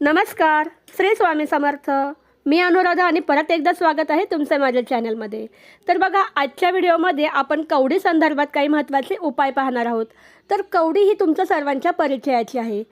नमस्कार. श्री स्वामी समर्थ. मी अनुराधा आणि परत एकदा स्वागत आहे तुमचं माझ्या चॅनलमध्ये. तर बघा आजच्या व्हिडिओमध्ये आपण कवडी संदर्भात काही महत्त्वाचे उपाय पाहणार आहोत. तर कवडी ही तुमच्या सर्वांच्या परिचयाची आहे.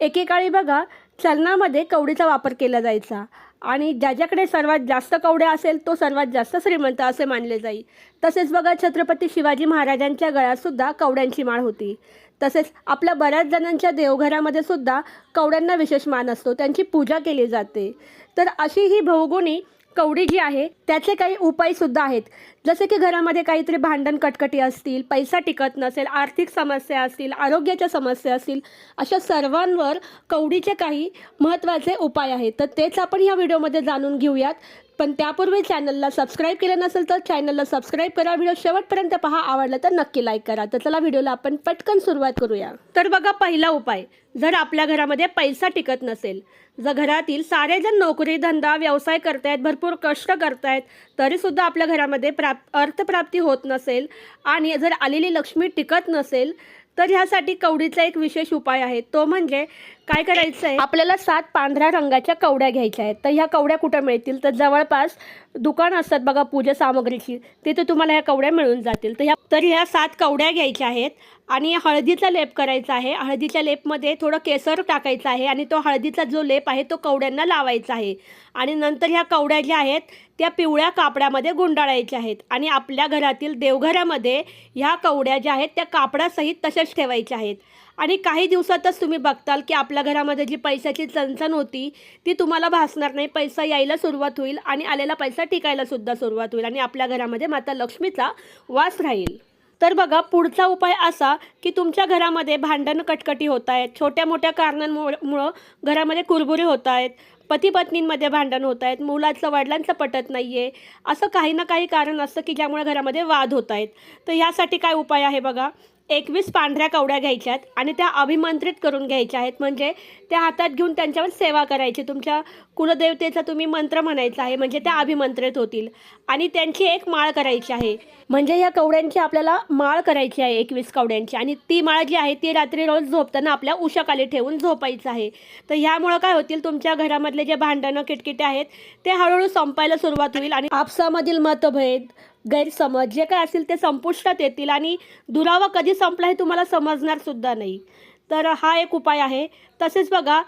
एकेकाळी बघा चलनामध्ये कवडीचा वापर केला जायचा आणि ज्याच्याकडे सर्वात जास्त कवड्या असेल तो सर्वात जास्त श्रीमंत असे मानले जाई. तसेच बघा छत्रपती शिवाजी महाराजांच्या गळ्यातसुद्धा कवड्यांची माळ होती. तसेच आपल्या बऱ्याच जणांच्या देवघरामध्ये सुद्धा कवड्यांना विशेष मान असतो. त्यांची पूजा केली जाते. तर अशी ही भौगुणी कवडी जी आहे त्याचे काही उपायसुद्धा आहेत. जसे की घरामध्ये काहीतरी भांडण कटकटी असतील पैसा टिकत नसेल आर्थिक समस्या असतील आरोग्याच्या समस्या असतील अशा सर्वांवर कवडीचे काही महत्त्वाचे उपाय आहेत. तर तेच आपण या व्हिडिओमध्ये जाणून घेऊयात. पण त्यापूर्वी चॅनलला सबस्क्राईब केलं नसेल तर चॅनलला सबस्क्राईब करा. व्हिडिओ शेवटपर्यंत पहा. आवडला तर नक्की लाईक करा. तर चला व्हिडिओला आपण पटकन सुरुवात करूया. तर बघा पहिला उपाय. जर आपल्या घरामध्ये पैसा टिकत नसेल जर घरातील सारेजण नोकरी धंदा व्यवसाय करतायत भरपूर कष्ट करतायत तरीसुद्धा आपल्या घरामध्ये प्राप अर्थप्राप्ती होत नसेल आणि जर आलेली लक्ष्मी टिकत नसेल तर ह्यासाठी कवडीचा एक विशेष उपाय आहे. तो म्हणजे काय करायचं आहे आपल्याला सात पांढऱ्या रंगाच्या कवड्या घ्यायच्या आहेत. तर ह्या कवड्या कुठं मिळतील? तर जवळपास दुकान असतात बघा पूजा सामग्रीची. तिथे तुम्हाला ह्या कवड्या मिळून जातील. तर ह्या तर ह्या सात कवड्या घ्यायच्या आहेत आणि हळदीचा लेप करायचा आहे. हळदीच्या लेपमध्ये थोडं केसर टाकायचं आहे आणि तो हळदीचा जो लेप आहे तो कवड्यांना लावायचा आहे. आणि नंतर ह्या कवड्या ज्या आहेत त्या पिवळ्या कापडामध्ये गुंडाळायच्या आहेत. आणि आपल्या घरातील देवघरामध्ये ह्या कवड्या ज्या आहेत त्या कापडासहित तशाच ठेवायच्या आहेत. आणि काही दिवसातच तुम्ही बघताल की आपल्या घरामध्ये जी पैशाची चणचण होती ती तुम्हाला भासणार नाही. पैसा यायला सुरुवात होईल आणि आलेला पैसा टिकायला सुद्धा सुरुवात होईल आणि आपल्या घरामध्ये माता लक्ष्मीचा वास राहील. तर बघा पुढचा उपाय असा की तुमच्या घरामध्ये भांडण कटकटी होत आहेत. छोट्या मोठ्या कारणांमुळं घरामध्ये कुरबुरे होत आहेत. पती पत्नींमध्ये भांडण होत आहेत. मुलाचं वडिलांचं पटत नाही आहे असं काही ना काही कारण असतं की ज्यामुळे घरामध्ये वाद होत आहेत. तर ह्यासाठी काय उपाय आहे बघा? एकवीस पांढऱ्या कवड्या घ्यायच्यात आणि त्या अभिमंत्रित करून घ्यायच्या आहेत. म्हणजे त्या हातात घेऊन त्यांच्यावर सेवा करायची. तुमच्या कुलदेवतेचा तुम्ही मंत्र म्हणायचा आहे. म्हणजे त्या अभिमंत्रित होतील. आणि त्यांची एक माळ करायची आहे. म्हणजे या कवड्यांची आपल्याला माळ करायची आहे एकवीस कवड्यांची. आणि ती माळ जी आहे ती रात्री रोज झोपताना आपल्या उशाखाली ठेवून झोपायचं आहे. तर ह्यामुळं काय होतील? तुमच्या घरामधले जे भांडणं किटकिटे आहेत ते हळूहळू संपायला सुरुवात होईल आणि आपसामधील मतभेद गैरसमज जे काय असेल ते संपुष्टात येतील आणि दुरावा कधी संपला हे तुम्हाला समजणार सुद्धा नाही. तर हा एक उपाय आहे. तसेच बघा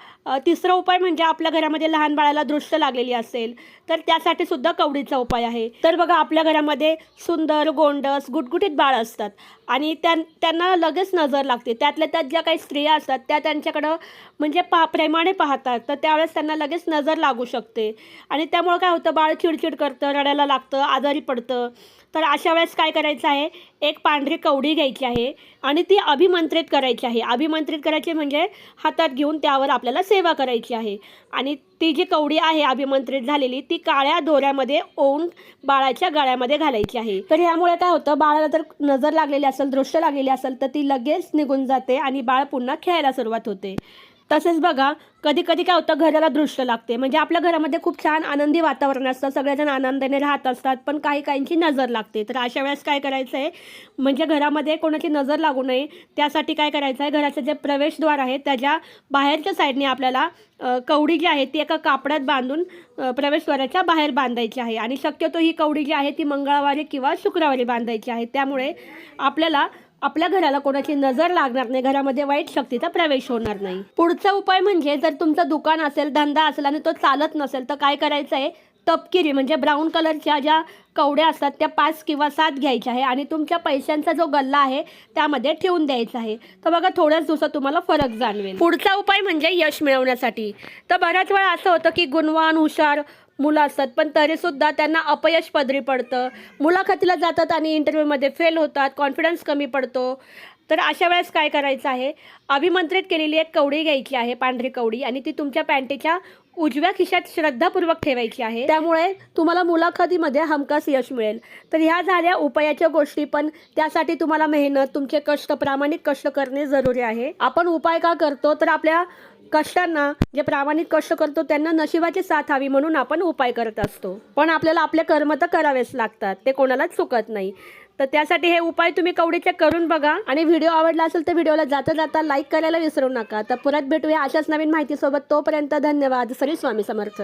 तिसरा उपाय म्हणजे आपल्या घरामध्ये लहान बाळाला दृष्ट लागलेली असेल तर त्यासाठी सुद्धा कवडीचा उपाय आहे. तर बघा आपल्या घरामध्ये सुंदर गोंडस गुटगुटीत बाळ असतात आणि त्यां त्यांना लगेच नजर लागते. त्यातल्या त्यात ज्या काही स्त्रिया असतात त्या त्यांच्याकडं म्हणजे पा प्रेमाने पाहतात तर त्यावेळेस त्यांना लगेच नजर लागू शकते. आणि त्यामुळं काय होतं बाळ चिडचिड करतं रडायला लागतं आजारी पडतं. तर अशा वेळेस काय करायचं आहे एक पांढरी कवडी घ्यायची आहे आणि ती अभिमंत्रित करायची आहे. अभिमंत्रित करायची म्हणजे हातात घेऊन त्यावर आपल्याला सेवा करायची आहे. आणि ती जी कवडी आहे अभिमंत्रित झालेली ती काळ्या दोऱ्यामध्ये ओवून बाळाच्या गळ्यामध्ये घालायची आहे. तर ह्यामुळे काय होतं बाळाला जर नजर लागलेली असेल दृश्य लागलेली असेल तर ती लगेच निघून जाते आणि बाळ पुन्हा खेळायला सुरुवात होते. तसेच बघा कधी कधी काय होतं घराला दृष्ट लागते. म्हणजे आपल्या घरामध्ये खूप छान आनंदी वातावरण असतं सगळेजण आनंदाने राहत असतात पण काही काहींची नजर लागते. तर अशा वेळेस काय करायचं आहे म्हणजे घरामध्ये कोणाची नजर लागू नये त्यासाठी काय करायचं आहे घराचं जे प्रवेशद्वार आहे त्याच्या बाहेरच्या साईडने आपल्याला कवडी जी आहे ती एका कापडात बांधून प्रवेशद्वाराच्या बाहेर बांधायची आहे. आणि शक्यतो ही कवडी जी आहे ती मंगळवारी किंवा शुक्रवारी बांधायची आहे. त्यामुळे आपल्याला आपल्या घराला कोणाची नजर लागणार नाही घरामध्ये वाईट शक्तीचा प्रवेश होणार नाही. पुढचा उपाय म्हणजे जर तुमचं दुकान असेल धंदा असेल आणि तो चालत नसेल तर काय करायचं आहे? तपकिरी म्हणजे ब्राऊन कलरच्या ज्या कवड्या असतात त्या पाच किंवा सात घ्यायच्या आहे आणि तुमच्या पैशांचा जो गल्ला आहे त्यामध्ये ठेवून द्यायचा आहे. तर बघा थोड्याच दिवसात तुम्हाला फरक जाणवेल. पुढचा उपाय म्हणजे यश मिळवण्यासाठी. तर बऱ्याच वेळा असं होतं की गुणवान हुशार मुलं असतात. पण तरीसुद्धा त्यांना अपयश पदरी पडतं. मुलाखतीला जातात आणि इंटरव्ह्यूमध्ये फेल होतात कॉन्फिडन्स कमी पडतो. तर अशा वेळेस काय करायचं आहे? अभिमंत्रित केलेली एक कवडी घ्यायची आहे पांढरी कवडी. आणि ती तुमच्या पॅन्टीच्या उजव्या खिशात श्रद्धापूर्वक ठेवायची आहे. त्यामुळे तुम्हाला मुलाखतीमध्ये हमखास यश मिळेल. तर ह्या झाल्या उपायाच्या गोष्टी पण त्यासाठी तुम्हाला मेहनत तुमचे कष्ट प्रामाणिक कष्ट करणे जरुरी आहे. आपण उपाय का करतो? तर आपल्या कष्टांना जे प्रामाणिक कष्ट करतो त्यांना नशिबाची साथ हवी म्हणून आपण उपाय करत असतो. पण आपल्याला आपले कर्म तर करावेच लागतात. ते कोणालाच चुकत नाही. तर त्यासाठी हे उपाय तुम्ही कवडीचे करून बघा. आणि व्हिडिओ आवडला असेल तर व्हिडिओला जाता जाता लाईक करायला विसरू नका. तर परत भेटूया अशाच नवीन माहितीसोबत. तोपर्यंत धन्यवाद. श्री स्वामी समर्थ.